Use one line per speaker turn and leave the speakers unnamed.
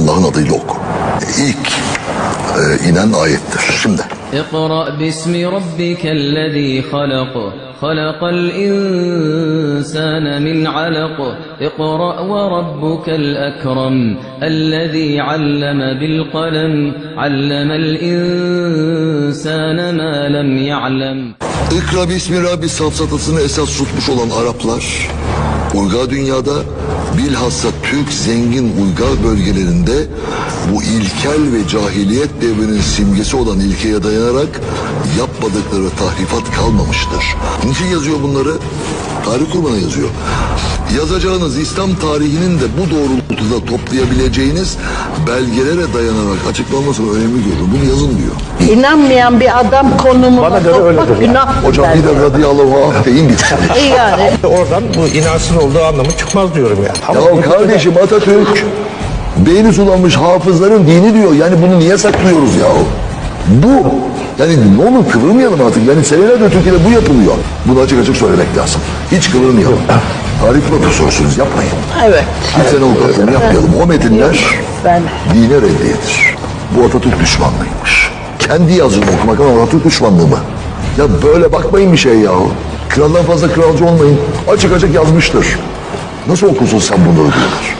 Allah'ın adıyla oku. İlk e, inen ayettir. Şimdi.
اقرأ باسم ربك الذي خلق خلق الإنسان من علق اقرأ وربك الأكرم الذي علم بالقلم علم الإنسان ما لم يعلم
İkra bismi Rabbi safsatasını esas tutmuş olan Araplar, uygar dünyada bilhassa Türk zengin uygar bölgelerinde bu ilkel ve cahiliyet devrinin simgesi olan ilkeye dayanarak yapmadıkları tahrifat kalmamıştır. Niçin yazıyor bunları? Tarih kurmana yazıyor. Yazacağınız İslam tarihinin de bu doğrultuda toplayabileceğiniz belgelere dayanarak açıklanmasını önemli görüyorum. Bunu yazın diyor.
İnanmayan bir adam konumuna
Bana göre öyledir
günah.
Hocam bir de radıyallahu anh deyin bitsin.
İyi yani.
Oradan bu inansız olduğu anlamı çıkmaz diyorum yani. Ama
Ya kardeşim Atatürk beyni sulanmış hafızların dini diyor. Yani bunu niye saklıyoruz ya? Bu yani ne olur kıvırmayalım artık. Yani senelerdir Türkiye'de bu yapılıyor. Bunu açık açık söylemek lazım. Hiç kıvırmayalım. Tarih profesörsünüz yapmayın.
Evet.
Kimsenin avukatlığını yapmayalım. O metinler
Ben
dine reddiyedir. Bu Atatürk düşmanlığıymış. Kendi yazını okumak ama Atatürk düşmanlığı mı? Ya böyle bakmayın bir şey yahu. Kraldan fazla kralcı olmayın. Açık açık yazmıştır. Nasıl okursun sen bunları diyorlar.